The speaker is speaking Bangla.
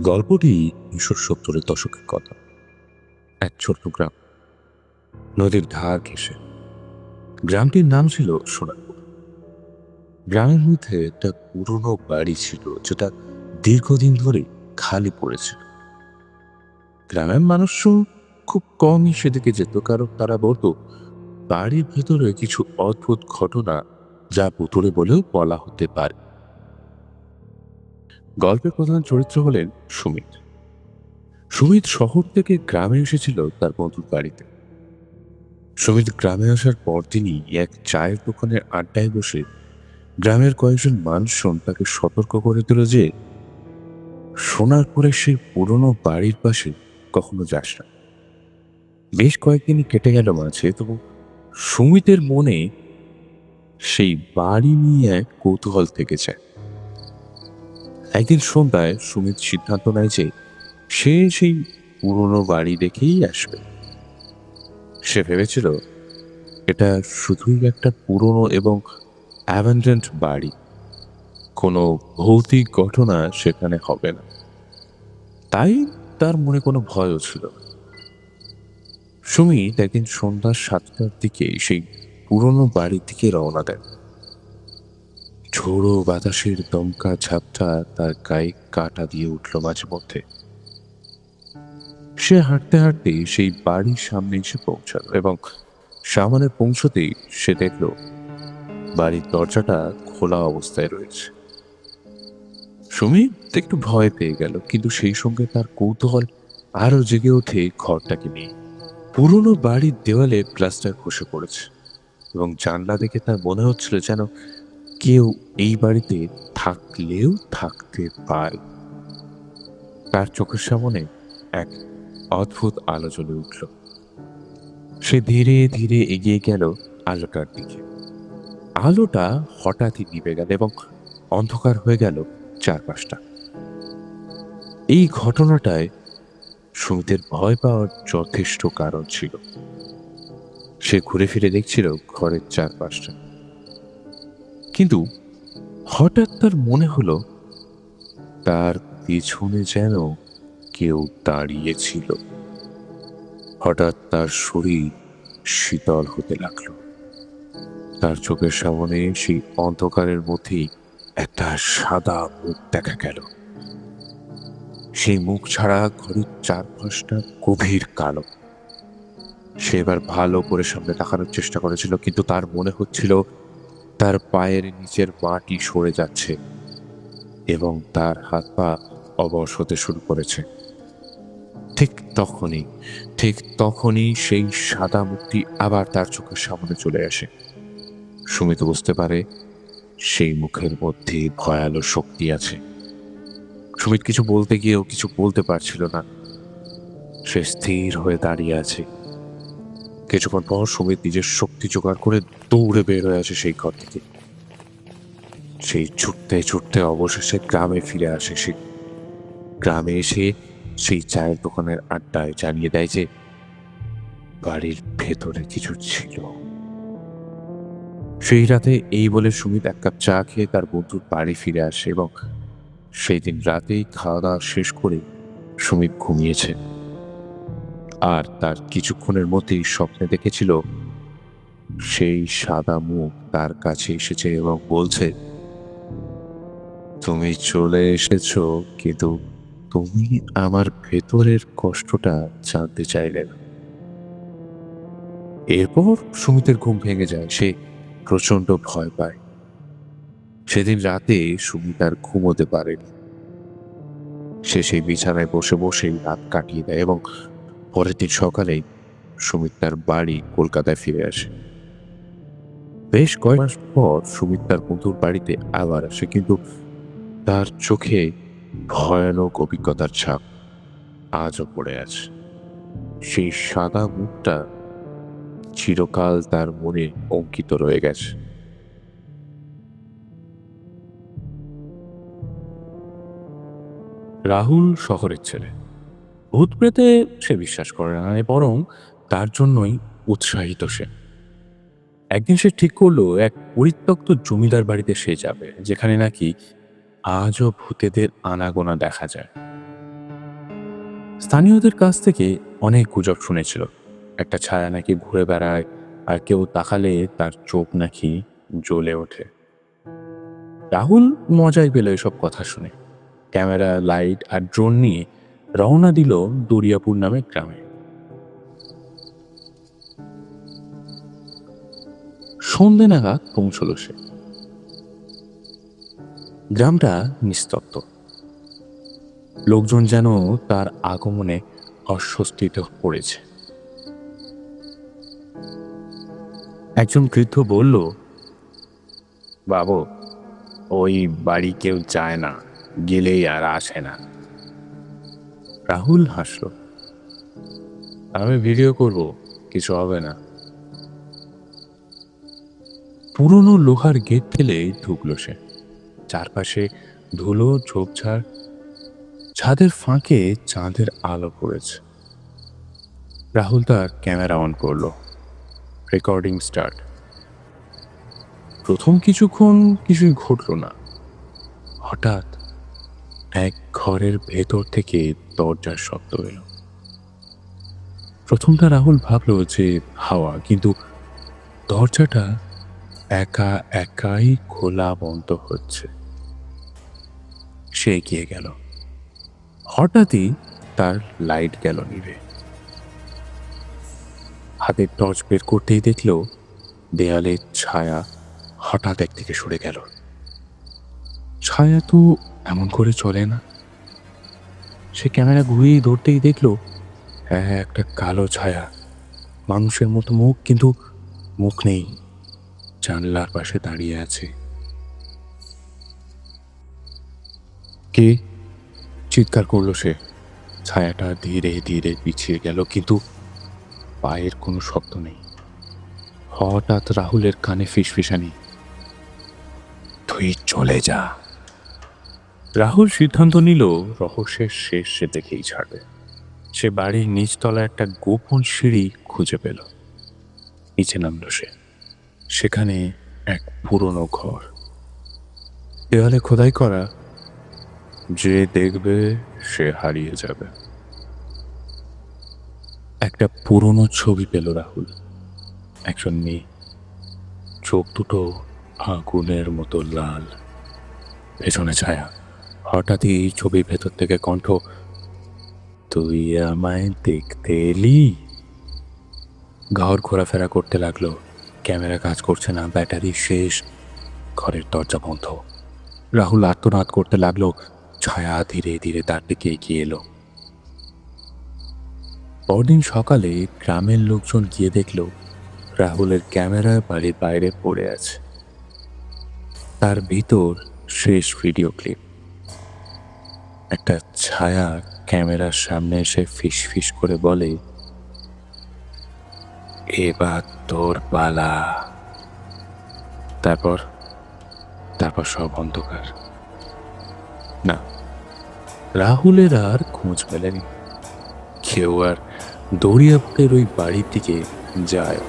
গল্পটি উনিশশো সত্তরের দশকের কথা। এক ছোট্ট গ্রাম। নদীর ধার ঘেঁষে। গ্রামটির নাম ছিল সোনারপুর। গ্রামের মধ্যে একটা পুরনো বাড়ি ছিল, যেটা দীর্ঘদিন ধরে খালি পড়েছিল। গ্রামের মানুষও খুব কমই সেদিকে যেত, কারণ তারা বলতো, বাড়ির ভেতরে কিছু অদ্ভুত ঘটনা যা পুতুলে বলেও বলা হতে পারে। গল্পের প্রধান চরিত্র হলেন সুমিত। সুমিত শহর থেকে গ্রামে এসেছিল তার বন্ধুর বাড়িতে। সুমিত গ্রামে আসার পরদিনই এক চায়ের দোকানের আড্ডায় বসে গ্রামের কয়েকজন মানুষজন তাকে সতর্ক করে দিল যে সোনারপুরে সেই পুরনো বাড়ির পাশে কখনো যাস না। বেশ কয়েকদিনই কেটে গেল মাঝে, তবু সুমিতের মনে সেই বাড়ি নিয়ে এক কৌতূহল থেকে যায় একদিন সন্ধ্যায় সুমিত সিদ্ধান্ত নেয় যে সে সেই পুরনো বাড়ি দেখেই আসবে। সে ভেবেছিল এটা শুধুই একটা পুরনো এবং অ্যাবান্ডেন্ট বাড়ি। কোনো ভৌতিক ঘটনা সেখানে হবে না। তাই তার মনে কোনো ভয়ও ছিল। সুমিত একদিন সন্ধ্যা সাতটার দিকে সেই পুরনো বাড়ির দিকে রওনা দেন ঝোড়ো বাতাসের দমকা ঝাপটা তার গায়ে কাটা দিয়ে উঠল মাঝে মধ্যে। সে হাঁটতে হাঁটতে সেই বাড়ির সামনে এসে পৌঁছালো এবং সামনে পৌঁছতেই সে দেখল বাড়ির দরজাটা খোলা অবস্থায় রয়েছে। সুমিত একটু ভয় পেয়ে গেল, কিন্তু সেই সঙ্গে তার কৌতূহল আরও জেগে ওঠে ঘরটাকে নিয়ে। পুরনো বাড়ির দেওয়ালে প্লাস্টার খসে পড়েছে এবং জানলা দেখে তার মনে হচ্ছিল যেন কেউ এই বাড়িতে থাকলেও থাকতে পারে। তার চোখের সামনে এক অদ্ভুত আলো জ্বলে উঠল। সে ধীরে ধীরে এগিয়ে গেল আলোটার দিকে। আলোটা হঠাৎই নিভে গেল এবং অন্ধকার হয়ে গেল চারপাশটা। এই ঘটনাটায় সুমিতের ভয় পাওয়ার যথেষ্ট কারণ ছিল। সে ঘুরে ফিরে দেখছিল ঘরের চারপাশটা। কিন্তু হঠাৎ তার মনে হলো, তার পিছনে যেন কেউ দাঁড়িয়েছিল হঠাৎ তার শরীর শীতল হতে লাগল। তার চোখের সামনে সেই অন্ধকারের মধ্যেই একটা সাদা মুখ দেখা গেল। সেই মুখ ছাড়া ঘরের চারপাশটা গভীর কালো। সে এবার ভালো করে সামনে তাকানোর চেষ্টা করেছিল, কিন্তু তার মনে হচ্ছিল তার পায়ের নিচের মাটি সরে যাচ্ছে এবং তার হাত পা অবশ হতে শুরু করেছে। ঠিক তখনই ঠিক তখনই সেই সাদা মুখটি আবার তার চোখের সামনে চলে আসে। সুমিত বুঝতে পারে সেই মুখের মধ্যে ভয়ালো শক্তি আছে। সুমিত কিছু বলতে গিয়েও কিছু বলতে পারছিল না। সে স্থির হয়ে দাঁড়িয়ে আছে। কিছুক্ষণ পর সুমিত নিজের শক্তি জোগাড় করে দৌড়ে বের হয়ে আসে সেই ঘর থেকে। সেই ছুটতে ছুটতে অবশেষে গ্রামে ফিরে আসে সে। গ্রামে এসে সেই চায়ের দোকানের আড্ডায় জানিয়ে দেয় যে বাড়ির ভেতরে কিছু ছিল। সেই রাতে এই বলে সুমিত এক কাপ চা খেয়ে তার বন্ধুর বাড়ি ফিরে আসে এবং সেই দিন রাতেই খাওয়া দাওয়া শেষ করে সুমিত ঘুমিয়েছে। আর তার কিছুক্ষণের মধ্যেই স্বপ্নে দেখেছিল সেই সাদা মুখ তার কাছে এসেছে এবং বলছে, তুমি চলে এসেছ, কিন্তু তুমি আমার ভেতরের কষ্টটা জানতে চাইলে না। এরপর সুমিতের ঘুম ভেঙে যায়, সে প্রচণ্ড ভয় পায়। সেদিন রাতে সুমিত আর ঘুমোতে পারেনি। সে সেই বিছানায় বসে বসেই রাত কাটিয়ে দেয় এবং পরের দিন সকালেই সুমিত তার বাড়ি কলকাতায় ফিরে আসে। বেশ কয়েক মাস পর সুমিত তার বন্ধুর বাড়িতে আবার আসে, কিন্তু তার চোখে ভয়ানক অভিজ্ঞতার ছাপ আজও পড়ে আছে। সেই সাদা মুখটা চিরকাল তার মনে অঙ্কিত রয়ে গেছে। রাহুল শহরের ছেলে। ভূত প্রেতে সে বিশ্বাস করে না বরং তার জন্যই উৎসাহিত সে। একদিন সে ঠিক করল, এক পরিত্যক্ত জমিদার বাড়িতে সে যাবে, যেখানে নাকি আজও ভূতেদের আনাগোনা দেখা যায়। স্থানীয়দের কাছ থেকে অনেক গুজব শুনেছিল। একটা ছায়া নাকি ঘুরে বেড়ায়, আর কেউ তাকালে তার চোখ নাকি জ্বলে ওঠে। রাহুল মজাই পেল এসব কথা শুনে। ক্যামেরা, লাইট আর ড্রোন নিয়ে রওনা দিল দরিয়াপুর নামে গ্রামে। সন্ধে নাগাদ পৌঁছল সে। গ্রামটা নিস্তব্ধ। লোকজন যেন তার আগমনে অস্বস্তিতে পড়েছে। একজন বৃদ্ধ বলল, বাবু, ওই বাড়ি কেউ যায় না, গেলেই আর আসে না। রাহুল হাসল। আমি ভিডিও করব কিছু হবে না। পুরনো লোহার গেট ফেলে ঢুকলো সে। চারপাশে ধুলো ঝোপঝাড় ছাদের ফাঁকে চাঁদের আলো পড়েছে। রাহুল তার ক্যামেরা অন করল। রেকর্ডিং স্টার্ট প্রথম কিছুক্ষণ কিছুই ঘটলো না। হঠাৎ এক ঘরের ভেতর থেকে দরজার শব্দ এলো। প্রথমটা রাহুল ভাবলো যে হাওয়া, কিন্তু দরজাটা একা একাই খোলা বন্ধ হচ্ছে। সে এগিয়ে গেল। হঠাৎই তার লাইট গেল নিভে। হাতের টর্চ বের করতেই দেখল দেয়ালের ছায়া হঠাৎ একদিকে সরে গেল। ছায়া তো এমন করে চলে না। সে ক্যামেরা ঘুরিয়ে ধরতেই দেখল হ্যাঁ একটা কালো ছায়া। মানুষের মতো মুখ, কিন্তু মুখ নেই। জানলার পাশে দাঁড়িয়ে আছে। কে? চিৎকার করল সে। ছায়াটা ধীরে ধীরে পিছিয়ে গেল, কিন্তু পায়ের কোনো শব্দ নেই। হঠাৎ রাহুলের কানে ফিসফিসানি। তুই চলে যা। রাহুল সিদ্ধান্ত নিল রহস্যের শেষ সে দেখেই ছাড়বে। সে বাড়ির নিচতলা একটা গোপন সিঁড়ি খুঁজে পেল। নিচে নামলো সে। সেখানে এক পুরনো ঘর। দেওয়ালে খোদাই করা। যে দেখবে সে হারিয়ে যাবে। একটা পুরনো ছবি পেল রাহুল। একজন মেয়ে। চোখ দুটো আগুনের মতো লাল। পেছনে ছায়া। হঠাৎই ছবির ভেতর থেকে কণ্ঠ, তুই আমায় দেখতে এলি? ঘর ঘোরাফেরা করতে লাগল। ক্যামেরা কাজ করছে না, ব্যাটারি শেষ, ঘরের দরজা বন্ধ। রাহুল আত্মনাদ করতে লাগল, ছায়া ধীরে ধীরে তার দিকে এগিয়ে এলো। পরদিন সকালে গ্রামের লোকজন গিয়ে দেখল, রাহুলের ক্যামেরা বাড়ির বাইরে পড়ে আছে। তার ভিতর শেষ ভিডিও ক্লিপ। একটা ছায়া ক্যামেরার সামনে এসে ফিস ফিস করে বলে, এবার তোর পালা। তারপর তারপর সব অন্ধকার। না, রাহুলের আর খোঁজ মেলেনি। কেউ আর দরিয়াপুরের ওই বাড়ির দিকে যায়